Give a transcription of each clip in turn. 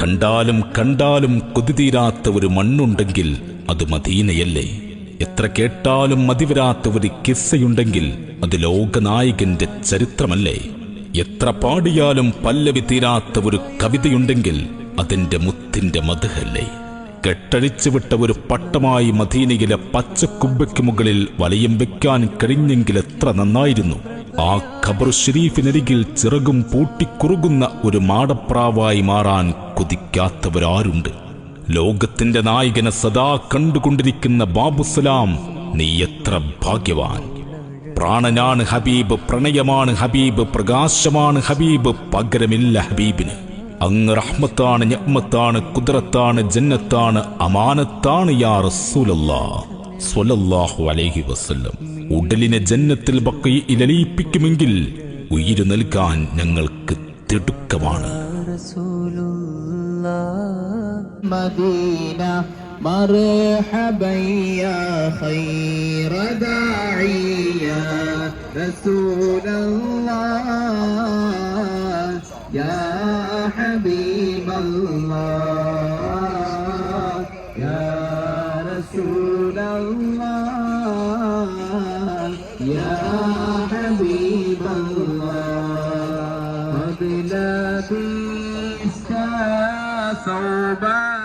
കണ്ടാലും കണ്ടാലും കൊതിതീരാത്ത ഒരു മണ്ണുണ്ടെങ്കിൽ അത് മദീനയല്ലേ? എത്ര കേട്ടാലും മതിവരാത്ത ഒരു കിസ്സയുണ്ടെങ്കിൽ അത് ലോകനായകന്റെ ചരിത്രമല്ലേ? എത്ര പാടിയാലും പല്ലവി തീരാത്ത ഒരു കവിതയുണ്ടെങ്കിൽ അതിന്റെ മുത്തിന്റെ മധുഹല്ലേ? കെട്ടഴിച്ചു വിട്ട ഒരു പട്ടമായി മദീനയിലെ പച്ചക്കുമ്പയ്ക്ക് മുകളിൽ വലയം വെക്കാൻ കഴിഞ്ഞെങ്കിൽ എത്ര നന്നായിരുന്നു. ആ ഖബർ ഷെരീഫിനരികിൽ ചിറകും പൂട്ടിക്കുറുകുന്ന ഒരു മാടപ്രാവായി മാറാൻ കൊതിക്കാത്തവരാരുണ്ട്. ലോകത്തിന്റെ നായകനെ സദാ കണ്ടുകൊണ്ടിരിക്കുന്ന ബാബുസലാം നീ എത്ര ഭാഗ്യവാൻ. പ്രാണനാണ് ഹബീബ് പ്രണയമാണ് ഹബീബ് പ്രകാശമാണ് ഹബീബ് പകരമില്ല ഹബീബിന്. അങ്ങ് റഹ്മത്താണ് ഞമ്മത്താണ് കുതിരത്താണ് ജന്നത്താണ് അമാനത്താണ് യാ റസൂലല്ലാ. സ്വലല്ലാഹു അലൈഹി വസല്ലം. ഉടലിനെ ജന്നത്തിൽ ബക്കയിലലിയിപ്പിക്കുമെങ്കിൽ ഉയിര് നൽകാൻ ഞങ്ങൾക്ക് തിടുക്കമാണ് رسول الله مدينة مرحبا يا خير داعي يا رسول الله يا ثوبان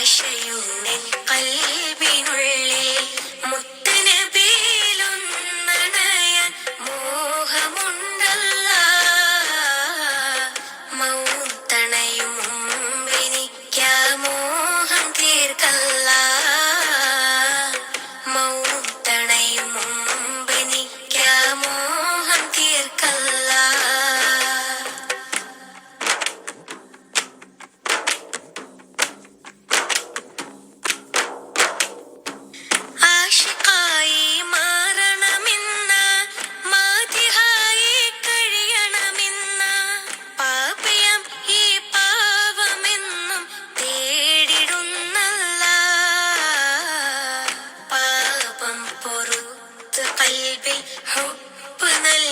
I share you.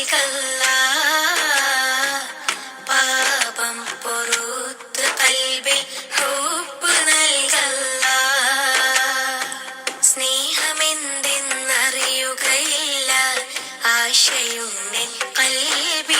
നൽകല്ല പാപം പൊറുത്ത് കൽവിൽ ഹോപ്പ് നൽകല്ല. സ്നേഹമെന്തെന്നറിയുകയില്ല. ആശയുണ്ണിൽ കൽവി